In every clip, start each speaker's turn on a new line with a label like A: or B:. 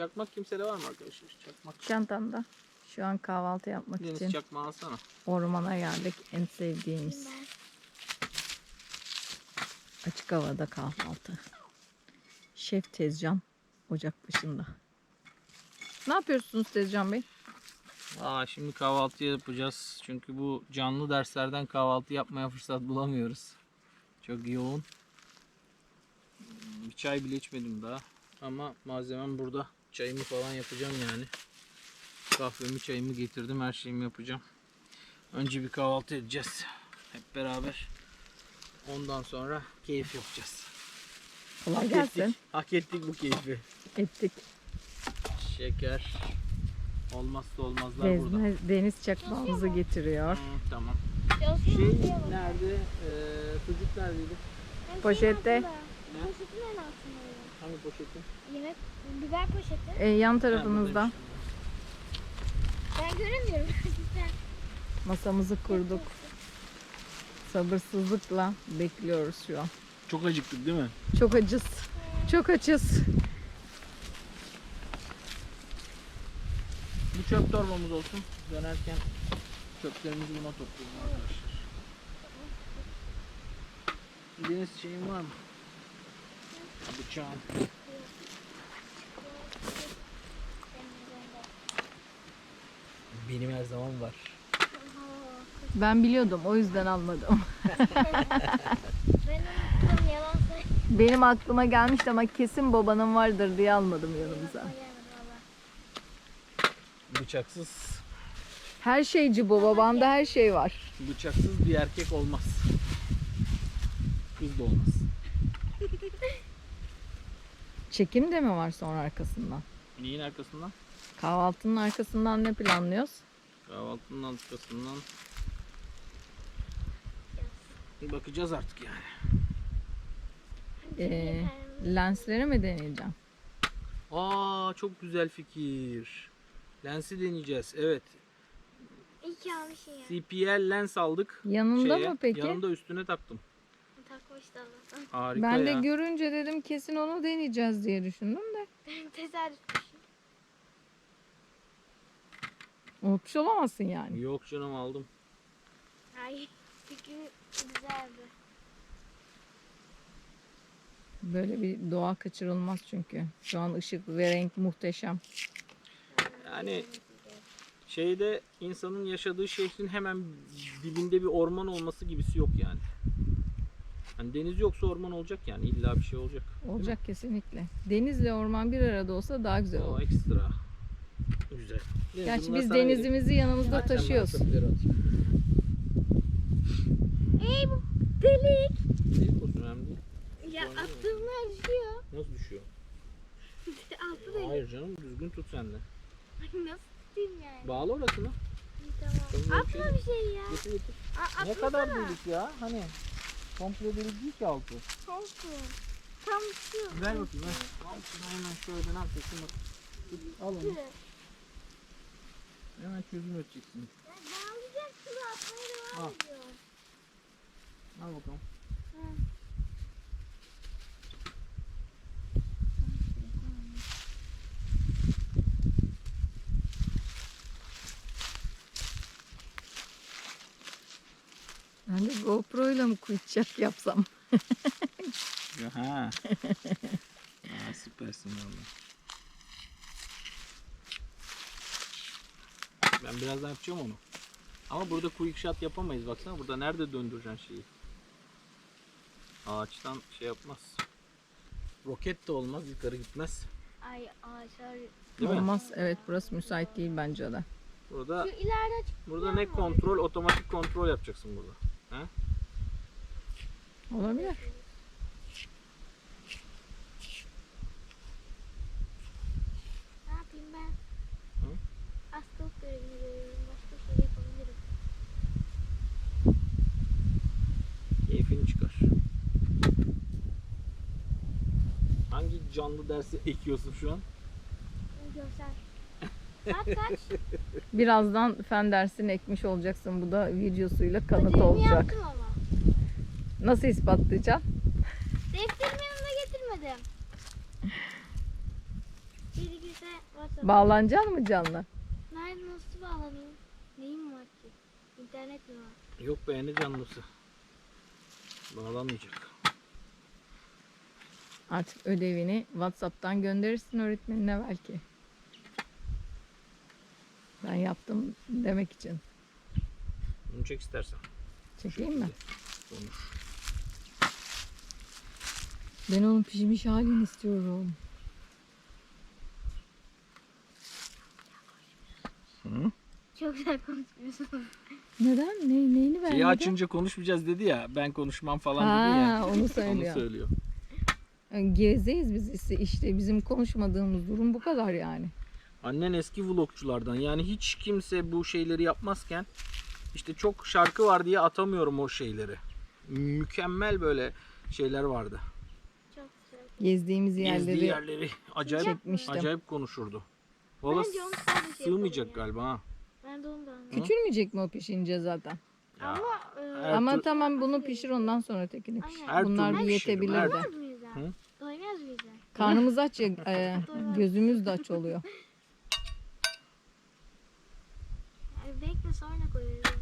A: Çakmak kimsede var mı arkadaşlar? Çakmak.
B: Çantamda. Şu an kahvaltı yapmak
A: Deniz
B: için
A: çakmağı alsana.
B: ormana geldik. En sevdiğimiz açık havada kahvaltı. Şef Tezcan ocak başında. Ne yapıyorsunuz Tezcan Bey?
A: Aa, şimdi kahvaltı yapacağız. Çünkü bu canlı derslerden kahvaltı yapmaya fırsat bulamıyoruz. Çok yoğun. Bir çay bile içmedim daha. Ama malzemem burada. Çayımı falan yapacağım yani. Kahvemi çayımı getirdim. Her şeyimi yapacağım. Önce bir kahvaltı edeceğiz. Hep beraber. Ondan sonra keyif yapacağız.
B: Kolay
A: Hak
B: gelsin.
A: ettik. Hak ettik bu keyfi.
B: Ettik.
A: Şeker. Olmazsa olmazlar burada.
B: Vezne deniz çakmağımızı getiriyor.
A: Hı, tamam. Şey
C: bak.
A: nerede? Ee, sucuk neredeydi?
B: Poşette.
C: Poşetin en altında.
A: Hangi poşetin?
C: Yemek, biber poşeti.
B: Ee, yan tarafımızda.
C: Ben göremiyorum.
B: Masamızı kurduk. Sabırsızlıkla bekliyoruz şu an.
A: Çok acıktık değil mi?
B: Çok acız. Çok açız.
A: Bu çöp torbamız olsun. Dönerken çöplerimizi buna toplayalım arkadaşlar. Deniz şeyin var mı? Bıçağın. Benim her zaman var.
B: Ben biliyordum o yüzden almadım. Benim aklıma gelmişti ama kesin babanın vardır diye almadım yanımıza.
A: Bıçaksız,
B: Her şeyci bu babamda her şey var.
A: bıçaksız bir erkek olmaz. Kız da olmaz.
B: Çekim de mi var sonra arkasından?
A: Neyin arkasından?
B: Kahvaltının arkasından ne planlıyoruz?
A: Kahvaltının arkasından bakacağız artık yani.
B: Ee, lensleri mi deneyeceğim?
A: Aa çok güzel fikir. Lensi deneyeceğiz. Evet.
C: İyi ki almışsın ya.
A: CPL lens aldık.
B: Yanında
A: şeye.
B: mı peki?
A: Yanında üstüne taktım.
C: Allah'tan.
A: Harika
B: ben de
A: ya.
B: görünce dedim kesin onu deneyeceğiz diye düşündüm de.
C: Tesadüf.
B: Unutmuş olamazsın yani.
A: Yok canım aldım.
C: Ay fikri güzeldi.
B: Böyle bir doğa kaçırılmaz çünkü. Şu an ışık ve renk muhteşem.
A: Yani şeyde insanın yaşadığı şehrin hemen dibinde bir orman olması gibisi yok yani. Hani deniz yoksa orman olacak yani illa bir şey olacak.
B: Olacak kesinlikle. Denizle orman bir arada olsa daha güzel
A: O
B: olur.
A: ekstra. Güzel. Deniz,
B: Gerçi biz
A: sana vereyim.
B: denizimizi yanımızda
A: Sen bana
B: taşıyoruz.
A: çöpleri at.
C: Ey bu delik.
A: Değil, olsun, önemli değil.
C: Ya
A: yok.
C: attığımlar düşüyor.
A: Nasıl düşüyor?
C: Altı delik.
A: Hayır canım düzgün tut sen de.
C: Ay, Nasıl tutayım yani?
A: Bağla orasını.
C: İyi, Tamam.
A: Bir şey
C: Atma bir şey ya.
A: Getir getir.
C: A-
A: Ne
C: atmasana.
A: kadar delik ya? Hani komple delik değil ki altı.
C: Olsun. Tam şu.
A: Ver bakayım ver. Altını hemen şöyle ne yapacaksın bak. Al onu.
C: Şurası.
A: Hemen çözüm edeceksin.
C: Ya Bağlayacaksın atmaya devam
A: Al.
C: ediyor.
A: Al bakalım.
B: Ben de GoPro ile mi kuyuçak yapsam?
A: Ha. Aa, süpersin valla. Ben birazdan yapacağım onu. Ama burada quick shot yapamayız baksana. Burada nerede döndüreceksin şeyi? Ağaçtan şey yapmaz. Roket de olmaz, yukarı gitmez.
C: Ay ağaçlar.
A: Değil mi?
B: Olmaz. Evet burası müsait değil bence de.
A: Burada
C: Şu ileride açık.
A: burada ne kontrol, otomatik kontrol yapacaksın burada. Ha?
B: Olabilir.
C: Ne yapayım ben?
A: Hı?
C: Hastalık görevini görüyorum. Başka şey yapabilirim.
A: Keyfini çıkar. Hangi canlı dersi ekiyorsun şu an?
C: Görsel. Saat kaç?
B: Birazdan fen dersini ekmiş olacaksın. Bu da videosuyla kanıt
C: Ödevimi
B: olacak.
C: yaptım ama.
B: Nasıl ispatlayacaksın?
C: Defterimi yanımda getirmedim. Gerekirse WhatsApp.
B: Bağlanacak mı canlı?
C: Nerede nasıl bağlanayım? Neyim var ki? İnternet mi var?
A: Yok beğeni canlısı. Bağlanmayacak.
B: Artık ödevini WhatsApp'tan gönderirsin öğretmenine belki. Ben yaptım demek için.
A: Bunu çek istersen.
B: Çekeyim mi?
A: Konuş.
B: Ben onun pişmiş halini istiyorum.
A: Hı?
C: Çok güzel konuşmuyorsun.
B: Neden? Ne, neyini
A: Şeyi
B: beğenmedin?
A: açınca konuşmayacağız dedi ya. Ben konuşmam falan dedi ya.
B: Ha, onu
A: Onu
B: söylüyor.
A: söylüyor.
B: Gezeyiz biz işte, işte bizim konuşmadığımız durum bu kadar yani.
A: Annen eski vlogçulardan. Yani hiç kimse bu şeyleri yapmazken işte çok şarkı var diye atamıyorum o şeyleri. Mükemmel böyle şeyler vardı.
B: Gezdiğimiz yerleri
A: Gezdiği yerleri acayip
B: çekmiştim.
A: acayip konuşurdu. Valla
C: Bence onu sadece
A: sığmayacak
C: yapalım
A: galiba ha.
C: Ben de ondan.
B: Küçülmeyecek mi o pişince zaten?
A: Ya,
C: Ama e,
A: Her
B: Ama
A: tür-
B: tamam bunu pişir ondan sonra tekini pişir.
C: Aynen.
A: Her
B: Bunlar
A: türlü
B: bir
A: pişiririm,
B: yetebilir
A: her
B: de.
C: doymaz mıyız ha?
A: Hı?
C: Doymaz mıyız ha?
B: Karnımız aç ya, e, gözümüz de aç oluyor.
C: Yani bekle sonra koyarız onu.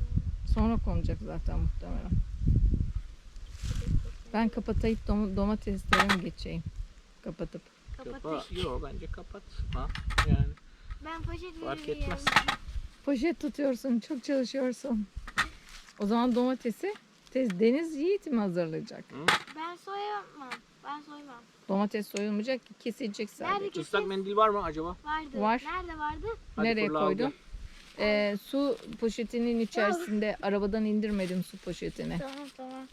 B: Sonra konacak zaten muhtemelen. Ben kapatayıp dom- domateslerimi geçeyim. Kapatıp.
A: Kapa,
C: Kapatış.
A: yok bence kapat. Ha, yani
C: Ben poşet
A: Fark etmez.
B: Poşet tutuyorsun, çok çalışıyorsun. O zaman domatesi tez Deniz Yiğit mi hazırlayacak?
C: Ben soyamam. Ben soymam.
B: Domates soyulmayacak ki kesilecek
C: Nerede
B: sadece.
C: kesin?
A: ıslak mendil var mı acaba?
C: Vardı.
B: Var.
C: Nerede vardı?
A: Hadi
B: Nereye
A: fırla
B: koydun?
A: gel.
B: Ee, su poşetinin içerisinde arabadan indirmedim su poşetini.
C: Tamam tamam.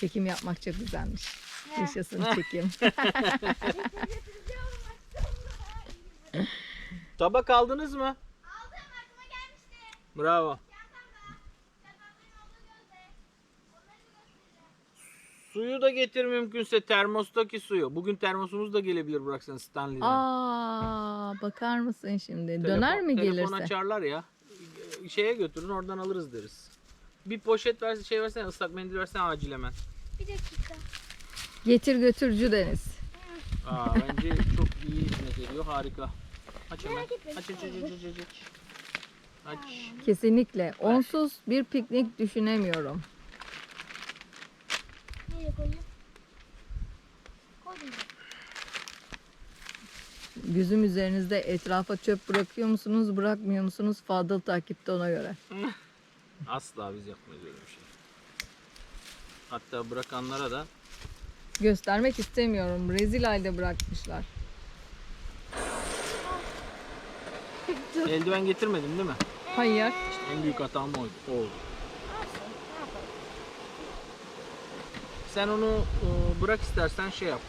B: Çekim yapmak çok güzelmiş. Yaşasın çekim.
A: Tabak aldınız mı?
C: Aldım aklıma gelmişti.
A: Bravo. Suyu da getir mümkünse termostaki suyu. Bugün termosumuz da gelebilir bıraksan Stanley'den.
B: Aa, bakar mısın şimdi?
A: Telefon-
B: Döner mi
A: Telefon
B: gelirse?
A: açarlar ya. Şeye götürün oradan alırız deriz. Bir poşet versen şey versene ıslak mendil versene acil hemen.
C: Bir dakika.
B: Getir götürücü Deniz.
A: Aa, bence çok iyi hizmet ediyor. Harika. Aç hemen. Aç aç aç aç aç aç. Aç.
B: Kesinlikle. Onsuz bir piknik düşünemiyorum. Gözüm üzerinizde etrafa çöp bırakıyor musunuz, bırakmıyor musunuz? Fadıl takipte ona göre.
A: Asla biz yapmayız öyle bir şey. Hatta bırakanlara da
B: Göstermek istemiyorum. Rezil halde bırakmışlar.
A: eldiven getirmedin değil mi?
B: Hayır.
A: En büyük hatam oydu. O oldu. Sen onu e, bırak istersen şey yap.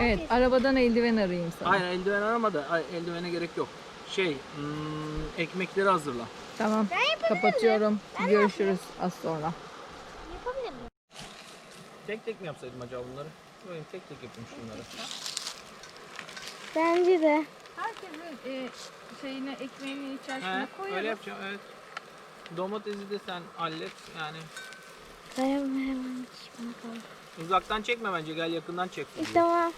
B: Evet, arabadan eldiven arayayım sana.
A: Hayır eldiven arama da ay, eldivene gerek yok. Şey hmm, ekmekleri hazırla.
B: Tamam. Kapatıyorum. Görüşürüz az sonra.
C: Yapabilir miyim?
A: Tek tek mi yapsaydım acaba bunları? Böyle tek tek yapayım şunları.
C: Bence de.
B: Herkesin e, şeyine ekmeğini içerisine
A: He, öyle yapacağım evet. Domatesi de sen hallet yani.
C: Dayanma hemen bana kaldı.
A: Uzaktan çekme bence gel yakından çek.
C: Tamam.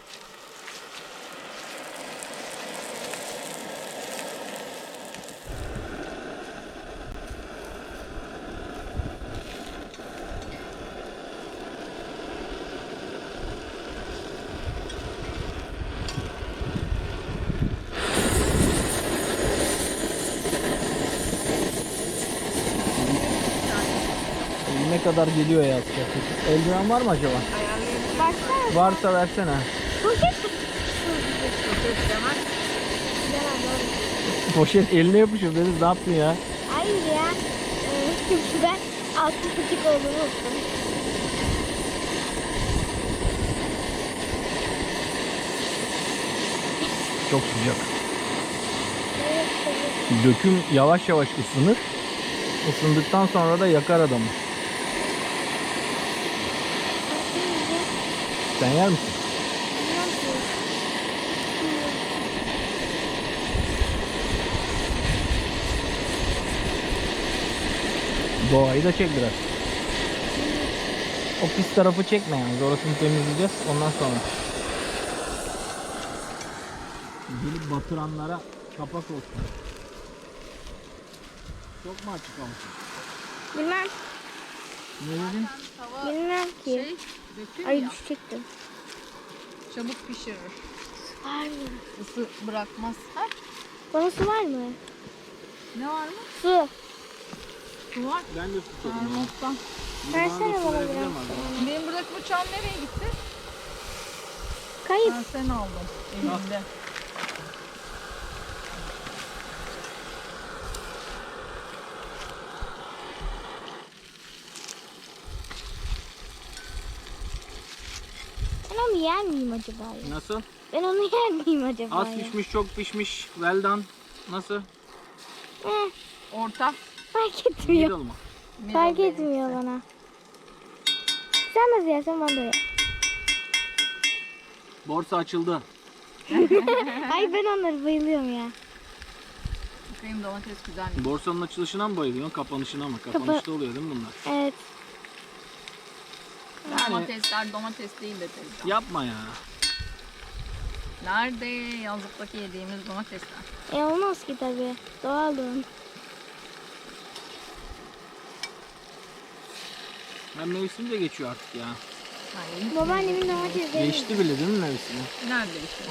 A: Ne kadar geliyor ya Eldiven var mı acaba?
C: Baksana.
A: Varsa versene.
C: Poşet.
A: Poşet eline yapışıyor Deniz ne yaptın ya?
C: Hayır ya. Ee, ben altı küçük olduğunu unuttum.
A: Çok sıcak.
C: Evet.
A: Döküm yavaş yavaş ısınır. Isındıktan sonra da yakar adamı. Sen yer misin? Doğayı da çek biraz. O pis tarafı çekme yani. Orasını temizleyeceğiz ondan sonra. gelip batıranlara kapak olsun. Çok mu açık olsun?
C: Bilmem.
A: Ne dedin?
B: Tava
C: Bilmem ki.
B: şey
C: Ay
B: ya.
C: düşecektim.
B: Çabuk pişirir.
C: Var mı?
B: Isı bırakmaz. Ha?
C: Bana su var mı?
B: Ne var mı?
C: Su.
B: Su var.
A: Ben de tutuyorum. bana
C: Versene bana biraz.
B: Benim buradaki bıçağım nereye gitti?
C: Kayıp.
B: Ben sen aldın elimde.
C: Yer miyim acaba ya?
A: Nasıl?
C: Ben onu yer miyim acaba
A: Az
C: ya?
A: pişmiş, çok pişmiş. Well done. Nasıl?
C: Eh,
B: Orta.
C: fark etmiyor.
A: Middle mı?
C: Fark
B: middle
C: etmiyor
B: benimkisi.
C: bana. Sen nasıl yersen bana da yer.
A: Borsa açıldı.
C: Ay ben onları bayılıyorum ya.
B: Benim domates güzel.
A: Borsanın açılışına mı bayılıyorsun, kapanışına mı? Kapanışta oluyor değil mi bunlar?
C: Evet.
A: Yani-
B: Domatesler domates değil de teyze.
A: Yapma ya.
B: Nerede yazlıktaki yediğimiz domatesler?
C: E olmaz ki tabii. Doğal doğum.
A: Ben mevsim de geçiyor artık ya.
B: Hayır.
C: Babaannemin domatesleri.
A: Geçti bile değil mi mevsimi?
B: Nerede işte?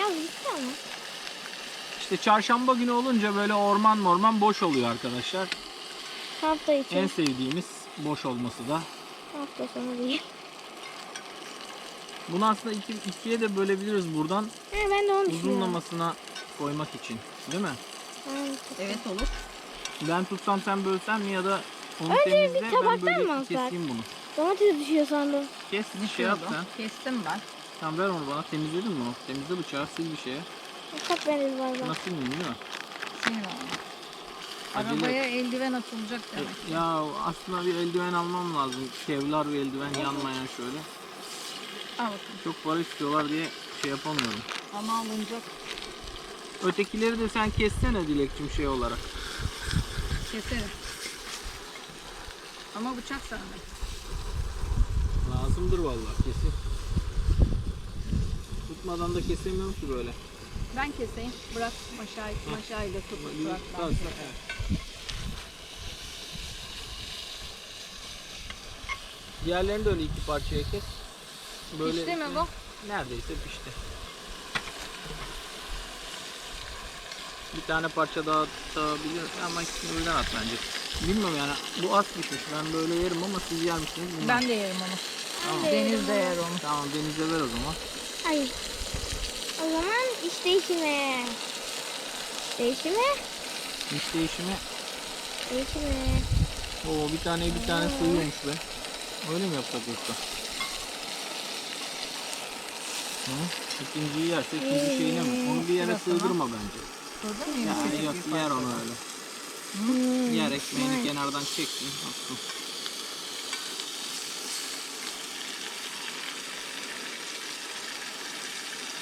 C: Yaz bitti ama.
A: İşte çarşamba günü olunca böyle orman morman boş oluyor arkadaşlar.
C: Hafta içi.
A: En sevdiğimiz boş olması da.
C: Hafta sonu değil.
A: Bunu aslında iki, ikiye de bölebiliriz buradan
C: Ha, ben de onu
A: uzunlamasına koymak için. Değil mi?
B: Evet olur.
A: Ben tutsam sen bölsen mi ya da onu
C: Önce bir
A: temizle ben
C: tabaktan
A: böyle
C: mı alsak?
A: keseyim bunu.
C: Domates düşüyor sandım.
A: Kes şey yap
B: Düşüyordu.
A: sen.
B: Kestim ben.
A: Tamam ver onu bana temizledin mi onu? Temizle bıçağı sil bir şeye.
C: Kaç bende var bak.
A: Nasıl miyim değil mi?
B: Sinir oldu. Arabaya eldiven atılacak demek.
A: Ya aslında bir eldiven almam lazım. Kevlar bir eldiven yanmayan şöyle.
B: Al bakalım.
A: Çok para istiyorlar diye şey yapamıyorum.
B: Ama alınacak.
A: Ötekileri de sen kessene Dilekçim şey olarak.
B: Keserim. Ama bıçak sende.
A: Lazımdır vallahi kesin. Tutmadan da kesemiyorum ki böyle.
B: Ben keseyim. Bırak maşayı, maşayla tut. Bırak ben
A: Tabii,
B: keseyim.
A: evet. Diğerlerini de öyle iki parçaya kes.
B: Pişti mi bu?
A: Neredeyse pişti. Bir tane parça daha atabilir ama ikisini birden at bence. Bilmiyorum yani bu az pişmiş. Ben böyle yerim ama siz yer misiniz bilmem.
B: Ben de yerim onu.
A: Tamam.
B: Deniz de yer onu.
A: Tamam denize ver o zaman.
C: Hayır. O zaman iş değişimi. Değişimi.
A: İş değişimi.
C: Değişimi.
A: Oo bir tane bir tane sığıyormuş be. Öyle mi yapsak yoksa? Hı? İkinciyi yerse ikinci şeyine mi? Onu bir yere
B: mı?
A: sığdırma bence. Ya,
B: Küçük
A: yok, yer onu öyle.
C: Hmm.
A: Diğer ekmeğini kenardan çeksin. Attım.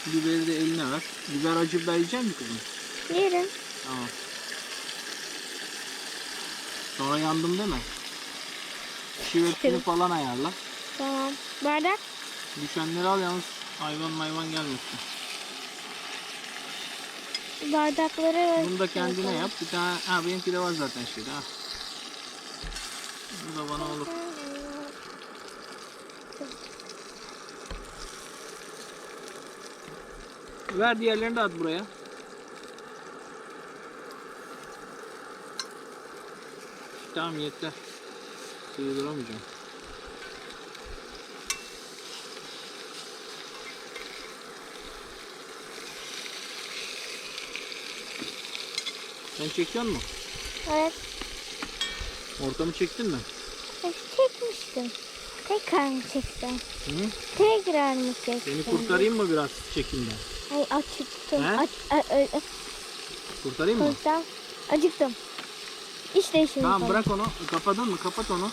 A: Biberi de eline ver. Biber acı biber yiyecek misin kızım?
C: Yerim.
A: Tamam. Sonra yandım deme. Şivetini falan ayarla.
C: Tamam. Bardak.
A: Düşenleri al yalnız hayvan hayvan gelmesin.
C: Bardakları
A: Bunu da kendine yap. Bir tane, ha benimki de var zaten şeyde ha. Bu da bana olur. Ver diğerlerini de at buraya. Tamam yeter. Sığdıramayacağım. Sen çekiyor musun?
C: Evet.
A: Ortamı çektin mi?
C: Çekmiştim. Tekrar mı çektim?
A: Hı?
C: Tekrar mı çektim?
A: Seni kurtarayım mı biraz çekimden?
C: Ay acıktım.
A: He?
C: Aç, a, a, a,
A: Kurtarayım mı?
C: kurtar. Acıktım. İş değişimi.
A: Tamam
C: falan.
A: bırak onu. Kapadın mı? Kapat onu.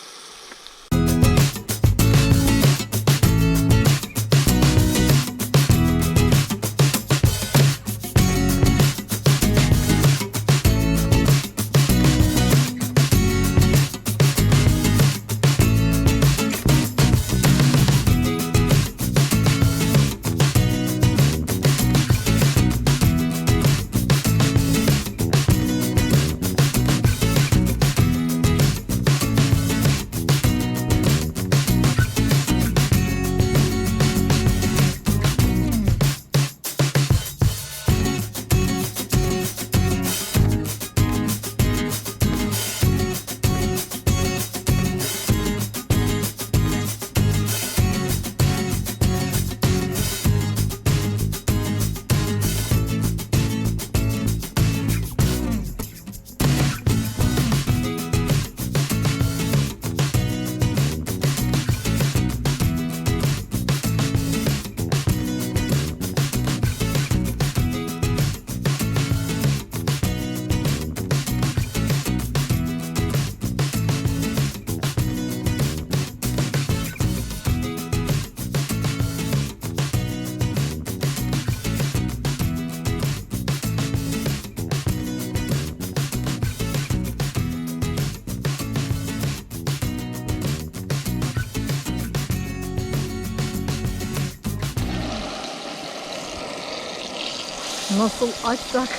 B: Nasıl açsak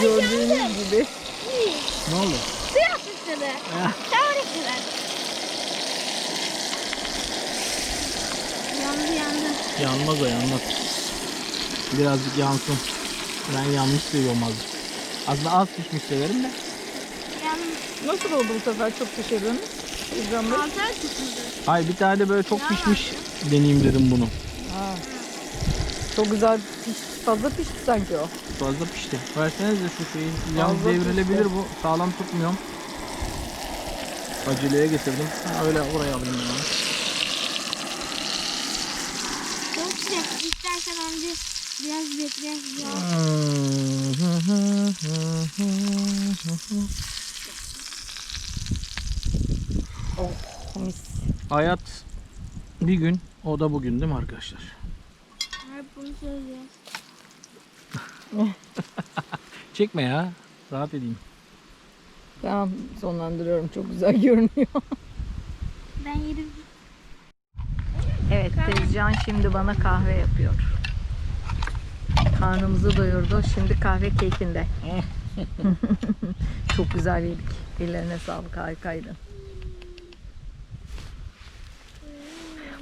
B: gördüğünüz gibi.
A: Ne oldu?
C: Suya sıçradı. Güzel. Yandı yandı.
A: Yanmaz o yanmaz. Birazcık yansın. Ben yanmış seviyorum azıcık. Aslında az pişmiş severim de.
C: Yandı.
B: Nasıl oldu bu sefer çok pişirdiniz? İbrahim Bey.
C: Tutuldu.
A: Hayır bir tane de böyle çok
C: Ya.
A: pişmiş deneyeyim dedim bunu.
B: Ha. Çok güzel piş, fazla pişti sanki o.
A: Fazla pişti. Versenize şu şeyi. Yalnız
B: Fazla
A: devrilebilir
B: pişti.
A: bu. Sağlam tutmuyorum. Aceleye getirdim. Ha, öyle oraya alayım ben onu.
C: Çok sıcak. İstersen önce biraz bekle. Ya.
B: Oh mis.
A: Hayat bir gün, o da bugün değil mi arkadaşlar? Çekme ya. Rahat edeyim.
B: Tamam sonlandırıyorum. Çok güzel görünüyor.
C: Ben yedim.
B: Evet Tezcan şimdi bana kahve yapıyor. Karnımızı doyurdu. Şimdi kahve keyfinde. Çok güzel yedik. Ellerine sağlık harikaydı.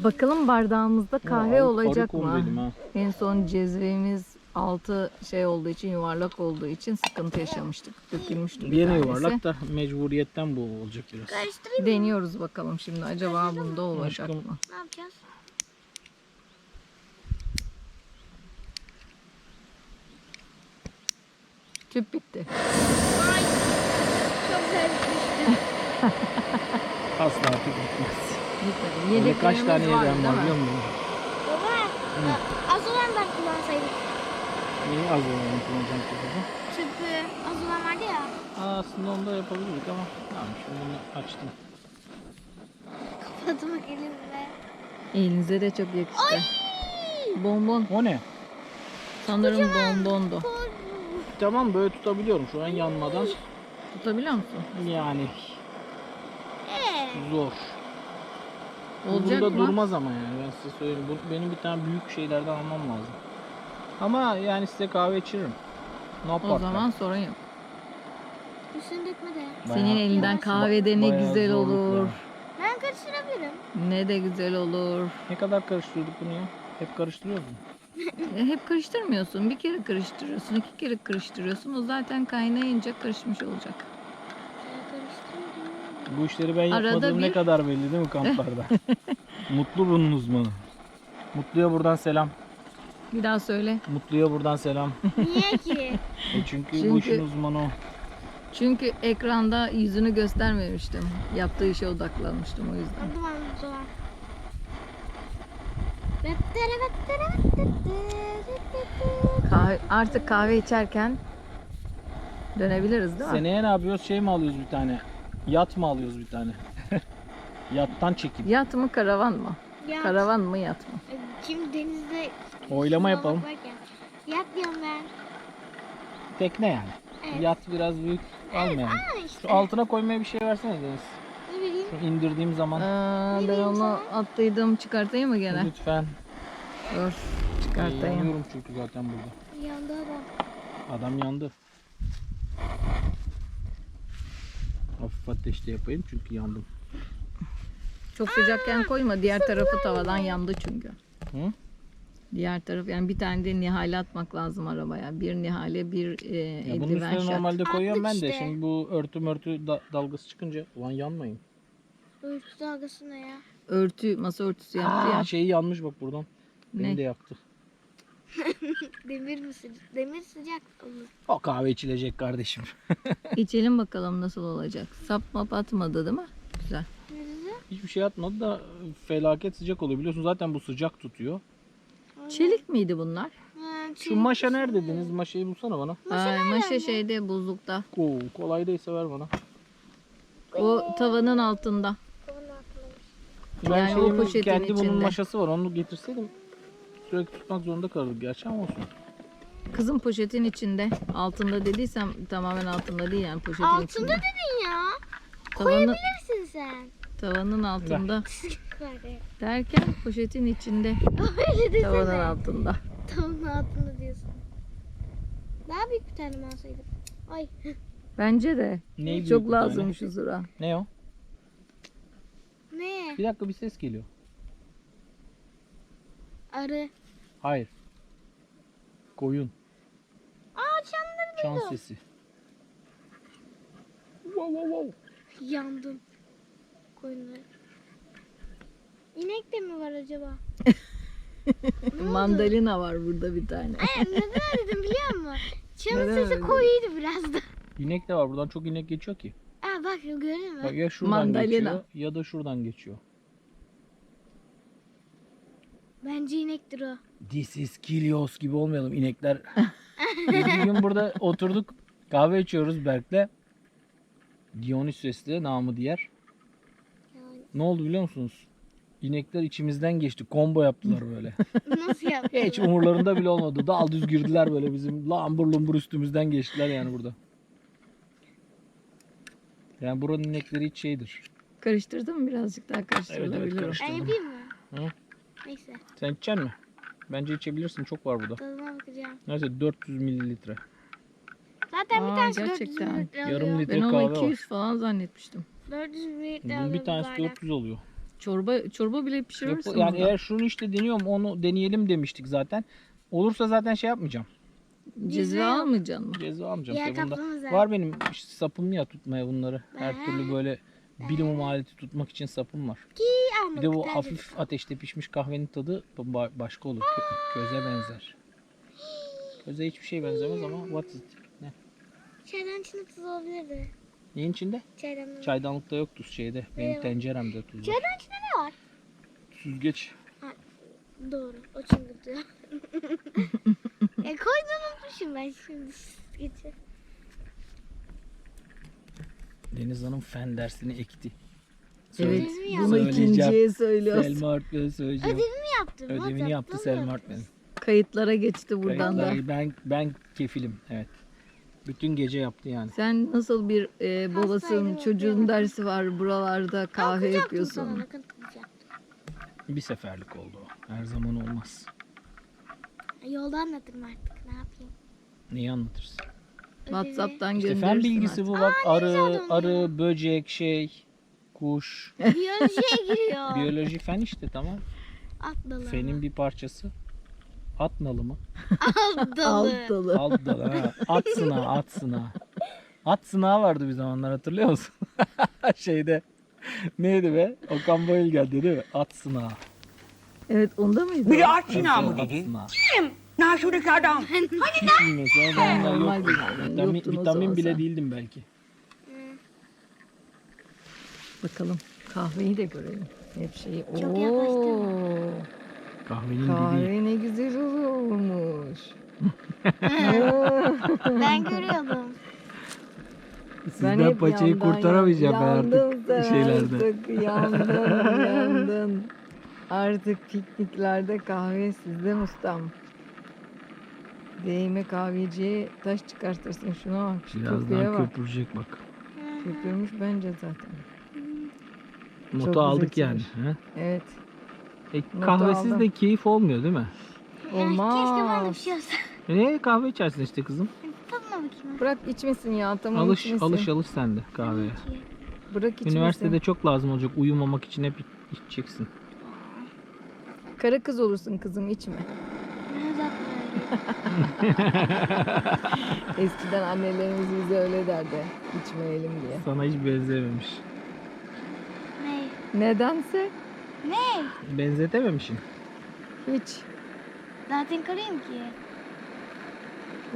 B: Bakalım bardağımızda kahve
A: Arı-
B: olacak mı? En son cezvemiz altı şey olduğu için yuvarlak olduğu için sıkıntı yaşamıştık. Dökülmüştü bir tanesi.
A: yuvarlak da mecburiyetten bu olacak biraz.
C: Karıştırayım.
B: Deniyoruz bakalım şimdi acaba bunda olacak
A: Aşkım.
B: mı?
C: Ne yapacağız?
B: Tüp bitti.
C: Ay. Çok bitmişti.
A: Asla artık bitmez.
B: Bitmedi.
A: Öyle kaç tane
B: var,
A: yedem
B: değil
A: var
B: mi?
A: biliyor musun?
C: Baba. Az olandan kullansaydık.
A: Neyi az olan kullanacağım kızım?
C: Tüpü az olan vardı ya.
A: Aa, aslında onu da yapabilirdik ama tamam şimdi bunu açtım.
C: Kapatıma elimle.
B: Elinize de çok yakıştı. Bonbon.
A: O ne?
B: Sanırım bonbondu.
A: Tamam böyle tutabiliyorum şu an yanmadan.
B: Tutabiliyor musun?
A: Yani
C: Eee.
A: zor.
B: Olacak
A: Bunda
B: mı?
A: durmaz ama yani ben size söyleyeyim. Bu, benim bir tane büyük şeylerden almam lazım. Ama yani size kahve içiririm. No
B: O zaman sorun yok.
C: De.
A: Bayağı-
B: Senin elinden kahvede ne
A: bayağı
B: güzel
A: zorluk
B: olur.
C: Ben karıştırabilirim.
B: Ne de güzel olur.
A: Ne kadar karıştırdık bunu ya? Hep karıştırıyoruz mu?
B: E, hep karıştırmıyorsun. Bir kere karıştırıyorsun, iki kere karıştırıyorsun. O zaten kaynayınca karışmış olacak.
A: Bu işleri ben
B: Arada
A: yapmadığım ne
B: bir-
A: kadar belli değil mi kamplarda? Mutlu bunun uzmanı. Mutlu'ya buradan selam.
B: Bir daha söyle.
A: Mutlu'ya buradan selam.
C: Niye ki?
A: E çünkü, bu
B: Çünkü-
A: işin uzmanı o.
B: Çünkü ekranda yüzünü göstermemiştim. Yaptığı işe odaklanmıştım o yüzden.
C: Adım aldım o zaman. Bettere bettere bettere.
B: Kahve, artık kahve içerken dönebiliriz değil mi?
A: Seneye ne yapıyoruz? Şey mi alıyoruz bir tane? Yat mı alıyoruz bir tane? Yattan çekim.
B: Yat mı karavan mı?
C: Ya,
B: Karavan mı yat mı?
C: Şimdi denizde
A: Oylama yapalım.
C: varken. Yat diyorum ben.
A: Tekne yani.
C: Evet.
A: Yat biraz büyük almayalım.
C: Ha işte.
A: Şu altına koymaya bir şey versene Deniz.
C: Ne bileyim.
A: Şu indirdiğim zaman.
B: Aa, ben onu attıydım çıkartayım mı gene?
A: Lütfen.
B: Dur çıkartayım.
A: Yanıyorum çünkü zaten burada.
C: Yandı adam.
A: Adam yandı. Hafif ateşte yapayım çünkü yandım.
B: Çok sıcakken koyma. Diğer tarafı tavadan yandı çünkü.
A: Hı?
B: Diğer taraf yani bir tane de nihale atmak lazım arabaya. Bir nihale bir e,
A: Ya bunun
B: eldiven
A: üstüne
B: şart.
A: normalde koyuyorum ben de.
C: işte.
A: Şimdi bu örtü mörtü da- dalgası çıkınca ulan yanmayın.
C: Ölçü dalgası ne ya?
B: Örtü, masa örtüsü yaptı
A: Aa,
B: ya.
A: şeyi yanmış bak buradan. Beni
B: Ne?
A: de yaktı.
C: Demir mi sıcak? Demir sıcak olur.
A: O kahve içilecek kardeşim.
B: İçelim bakalım nasıl olacak. Sap map atmadı değil mi? Güzel.
C: Nerede?
A: Hiçbir şey atmadı da felaket sıcak oluyor. Biliyorsun zaten bu sıcak tutuyor.
B: Çelik miydi bunlar?
C: Ha,
A: Şu
C: çelik
A: maşa nerede Deniz? Maşayı bulsana bana.
B: Ay, maşa şeyde buzlukta.
A: Oo, kolaydaysa ver bana.
B: O tavanın altında.
C: Tavanın altındaymış.
A: Ben
B: Yani o
A: şeyimin
B: poşetin
A: kendi bunun
B: içinde.
A: maşası var. Onu getirseydim sürekli tutmak zorunda kalırdık gerçi ama olsun.
B: Kızım poşetin içinde. Altında dediysem tamamen altında değil yani poşetin
C: Altında
B: içinde.
C: dedin ya.
B: Tavanın,
C: Koyabilirsin sen.
B: tavanın altında derken poşetin içinde.
C: Öyle
B: Tavanın altında.
C: Tavanın altında diyorsun. Daha büyük bir tane mi alsaydık? Ay.
B: Bence de.
A: Neyi büyük
B: Çok
A: bir tane?
B: lazım şu sıra.
A: Ne o?
C: ne?
A: Bir dakika bir ses geliyor.
C: Arı.
A: Hayır. Koyun.
C: Aa çandır
A: Çan sesi. Wow wow wow.
C: Yandım. Koyunlar. İnek de mi var acaba?
B: Mandalina var burada bir tane.
C: Ay, neden dedim biliyor musun? Çanın
B: Neden
C: sesi
B: öyle?
C: koyuydu biraz da.
A: İnek de var. Buradan çok inek geçiyor ki.
C: Aa bak gördün mü?
A: Bak ya şuradan
B: Mandalina.
A: geçiyor ya da şuradan geçiyor.
C: Bence inektir o.
A: This is Kilios gibi olmayalım inekler. Biz bir gün burada oturduk kahve içiyoruz Berk'le. Dionysos'te namı diğer.
C: Yani
A: Ne oldu biliyor musunuz? İnekler içimizden geçti. Combo yaptılar böyle.
C: nasıl yaptı?
A: Hiç umurlarında bile olmadı. Dal düz girdiler böyle bizim lambur lumbur üstümüzden geçtiler yani burada. Yani buranın inekleri hiç şeydir.
B: Karıştırdım mı birazcık daha karıştırılabilir.
A: karıştır.
C: Ben yapayım mı?
A: Hı?
C: Neyse.
A: Sen içecek mi? Bence içebilirsin. Çok var burada.
C: Tadına bakacağım.
A: Neyse 400 mililitre.
C: Zaten
B: Aa,
C: bir tanesi 400
B: gerçekten.
C: mililitre
A: Yarım
C: alıyor.
A: litre
B: Ben onu
A: kahve
B: 200
A: var.
B: falan zannetmiştim.
C: 400 mililitre
A: Bunun
C: alıyor
A: bir tanesi
C: bardak.
A: 400 oluyor.
B: Çorba çorba bile pişirirsin.
A: Yap- yani eğer şunu işte deniyorum onu deneyelim demiştik zaten. Olursa zaten şey yapmayacağım.
B: Cezve
C: Güzel.
B: almayacaksın mı?
A: Ceza almayacağım.
C: Yer
A: İşte bunda
C: kaplama zaten.
A: var benim işte sapım ya tutmaya bunları. Her
C: Ben-
A: türlü böyle bilimum aleti tutmak için sapım var.
C: Almadık,
A: Bir de bu hafif ateşte pişmiş kahvenin tadı ba- başka olur. Kö- köze benzer. Köze hiçbir şey benzemez ama what is it? Ne?
C: Çaydan içinde tuz olabilirdi.
A: Neyin içinde?
C: Çaydan.
A: Çaydanlıkta yok tuz şeyde. Benim
C: Evet.
A: tenceremde tuz var.
C: Çaydan içinde ne var?
A: Süzgeç.
C: Doğru. O çıngırtıyor. e koyduğunu unutmuşum ben şimdi. Geçi.
A: Deniz Hanım fen dersini ekti.
B: Evet.
C: Ödevimi
B: Bunu
A: yaptım.
B: ikinciye söylüyoruz.
A: Selma Artmen'e söyleyeceğim.
C: Ödevimi yaptım.
A: Ödevini
C: WhatsApp'tan
A: yaptı Selma
C: yaptım.
A: Artmen.
B: Kayıtlara geçti buradan da.
A: Kayıtları Ben, ben kefilim. Evet. Bütün gece yaptı yani.
B: Sen nasıl bir e, babasın,
C: Hastaydım,
B: çocuğun dersi var buralarda kahve yapıyorsun.
C: Bakın.
A: Bir seferlik oldu o. Her zaman olmaz.
C: Yolda anlatırım artık. Ne yapayım?
A: Neyi anlatırsın?
B: WhatsApp'tan
A: İşte
B: gönderirsin
A: fen bilgisi bu bak.
C: Aa,
A: arı, arı, böcek, şey, kuş.
C: Biyolojiye giriyor.
A: Biyoloji fen işte tamam.
C: Dalı.
A: Fenin bir parçası. At nalı mı?
C: Alt dalı.
B: Alt dalı.
A: Alt dalı ha. At sınağı, at sınağı. At sınağı vardı bir zamanlar hatırlıyor musun? Şeyde. Neydi be? Okan Bayülgen değil mi? At sınağı.
B: Evet onda mıydı?
D: Bir aç
A: At
D: silah mı
A: sınağı.
D: dedin? Na şuradaki adam.
A: Hiç bilmiyorsun. O zamanlar
B: Normal
A: yoktu.
B: bir-
A: Vitamin,
B: yoktun o
A: vitamin
B: zaman
A: bile
B: sen.
A: değildim belki.
B: Bakalım kahveyi de görelim. Hep şeyi.
C: Çok
B: Oo.
A: Kahvenin
B: kahve ne güzel olmuş.
C: Ben görüyordum.
A: Sizden
B: hep
A: paçayı
B: yandan
A: kurtaramayacağım ben
B: yandım
A: artık
B: sen
A: şeylerde.
B: Artık yandın yandın. Artık pikniklerde kahve sizden ustam. Değme kahveciye taş çıkartırsın. Şuna bak. Şu köpüğe
A: Birazdan
B: bak.
A: köpürecek bak.
B: Köpürmüş bence zaten.
A: Notu
B: güzel
A: aldık yani.
B: çıkmış.
A: he?
B: Evet.
A: E, kahvesiz
B: aldım.
A: de keyif olmuyor değil mi?
B: Olmaz.
C: Keşke ben de bir şey olsa.
A: E, kahve içersin işte kızım?
C: Tadına bakayım.
B: Bırak içmesin ya tamam
A: alış
B: içmesin.
A: alış alış sen de kahveye.
B: Bırak içmesin.
A: Üniversitede çok lazım olacak. Uyumamak için hep iç- içeceksin.
B: Kara kız olursun kızım içme.
C: Ne uzatma.
B: Eskiden annelerimiz bize öyle derdi. İçmeyelim diye.
A: Sana hiç benzememiş.
C: Ne?
B: Nedense
C: Ne?
A: Benzetememişsin.
B: hiç.
C: Zaten karıyım ki.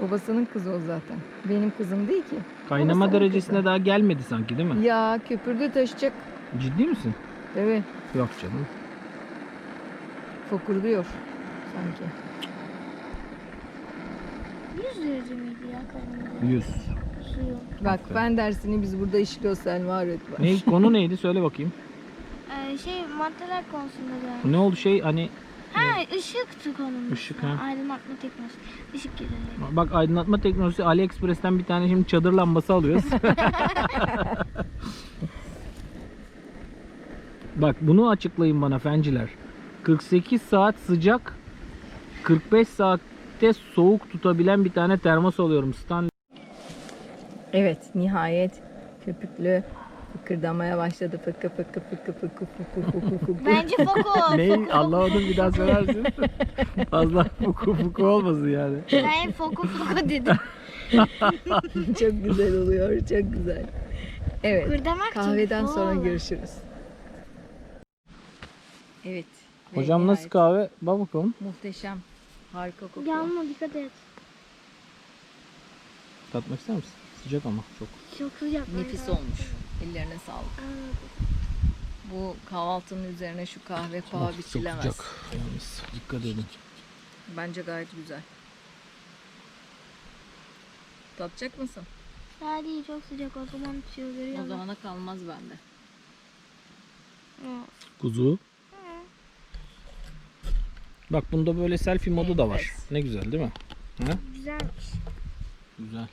B: Babasının kızı o zaten. Benim kızım değil ki.
A: Kaynama
B: Babasının
A: derecesine
B: kızı.
A: daha gelmedi sanki değil mi?
B: Ya köpürdü taşacak.
A: Ciddi misin?
B: Evet.
A: Yok canım.
B: Fokurduyor sanki.
C: 100 derece miydi ya karnımda?
A: 100.
C: Suyu.
B: Bak ben dersini biz burada işliyoruz Selma öğretmen.
A: Ne konu neydi söyle bakayım.
C: Ee, şey maddeler konusunda da.
A: Ne oldu şey hani
C: Ha ışıktı konumuz.
A: Işık, ha.
C: Aydınlatma teknolojisi. Işık gerileri.
A: bak aydınlatma teknolojisi AliExpress'ten bir tane şimdi çadır lambası alıyoruz. bak bunu açıklayın bana fenciler. 48 saat sıcak 45 saatte vites soğuk tutabilen bir tane termos alıyorum. Stanley.
B: Evet nihayet köpüklü fıkırdamaya başladı. Fıkı fıkı fıkı fıkı fıkı fıkı fıkı.
C: Bence fokus.
A: ne? Anlamadım bir daha söylersin. Fazla fuku fuku olmasın yani.
C: Ben foku foku dedim.
B: çok güzel oluyor. Çok güzel. Evet.
C: Kırdamak
B: Kahveden sonra görüşürüz. Evet. ve
A: Hocam nasıl kahve? Bak bakalım.
B: Muhteşem. Harika kokuyor.
C: Yanma dikkat et.
A: Tatmak ister misin? Sıcak ama çok.
C: Çok sıcak.
B: Nefis olmuş. Ellerine sağlık. Bu kahvaltının üzerine şu kahve paha
A: Çok
B: biçilemez.
A: sıcak. Yalnız dikkat edin.
B: Bence gayet güzel. Tatacak mısın?
C: Daha değil çok sıcak o zaman bitiyor görüyor
B: O
C: musun?
B: zamana kalmaz bende.
A: Kuzu. Bak bunda böyle selfie modu da var. Ne güzel değil mi? Ha?
C: Güzelmiş.
A: Güzel.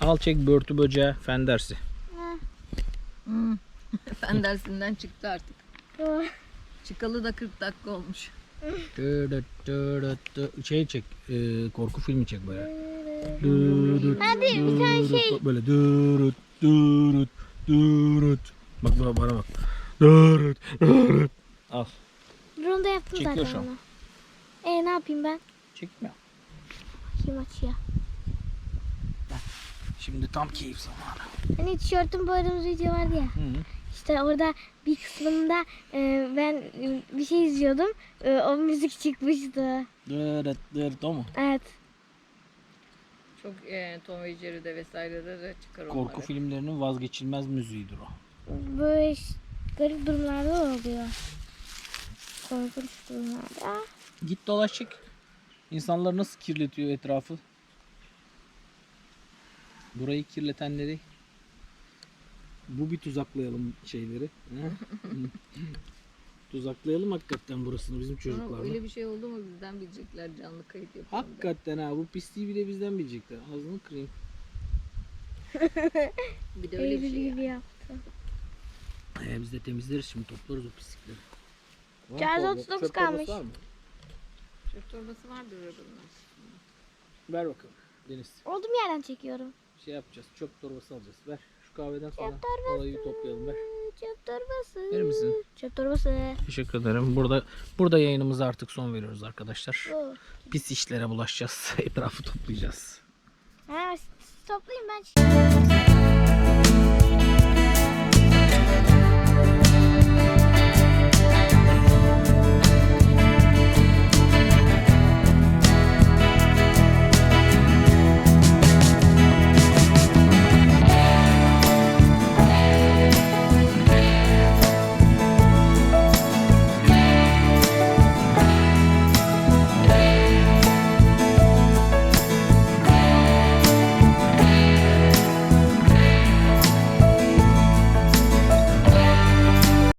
A: Al çek börtü böceği fendersi.
C: Hı.
B: Hmm. Fen dersinden çıktı artık. Çıkalı da 40 dakika olmuş.
A: Şey çek, e, korku filmi çek böyle.
C: Hadi bir tane şey.
A: Böyle dırıt dırıt dırıt. Bak bana, bana bak. Dırıt dırıt. Al.
C: Ronda yaptım
A: Çekiyor
C: zaten
A: şu an.
C: E ne yapayım ben?
A: Çekmiyor.
C: Kim açıyor?
A: Şimdi tam keyif zamanı.
C: Hani tişörtüm boyadığımız video vardı ya.
A: Hı -hı.
C: İşte orada bir kısmında e, ben e, bir şey izliyordum. E, o müzik çıkmıştı.
A: Dırıt dırıt o mu?
C: Evet.
B: Çok e, Tom ve Jerry'de vesairede de çıkar onları.
A: Korku filmlerinin vazgeçilmez müziğidir o.
C: Böyle ş- garip durumlarda da oluyor. Korkunç durumlarda.
A: Git dolaş çek. İnsanlar nasıl kirletiyor etrafı? Burayı kirletenleri bu bir tuzaklayalım şeyleri. Tuzaklayalım hakikaten burasını bizim çocuklarla.
B: öyle bir şey oldu mu bizden bilecekler canlı kayıt yapalım.
A: Hakikaten ha bu pisliği bile bizden bilecekler. Ağzını kırayım.
B: Bir de öyle bir şey.
C: gibi yap.
A: Ee, biz de temizleriz şimdi toplarız o pislikleri.
C: Cihaz
A: torba?
C: 39
A: Çöp torbası
C: kalmış.
A: var mı?
B: Çöp torbası vardır orada.
A: Ver bakalım Deniz.
C: Olduğum yerden çekiyorum.
A: Şey yapacağız çöp torbası alacağız. Ver şu kahveden sonra
C: Çöp torbası.
A: olayı toplayalım ver.
C: Çöp torbası.
A: Verir misin?
C: Çöp torbası.
A: Teşekkür ederim. Burada burada yayınımıza artık son veriyoruz arkadaşlar.
C: Bu.
A: Pis işlere bulaşacağız. Etrafı toplayacağız.
C: Ha, toplayın ben.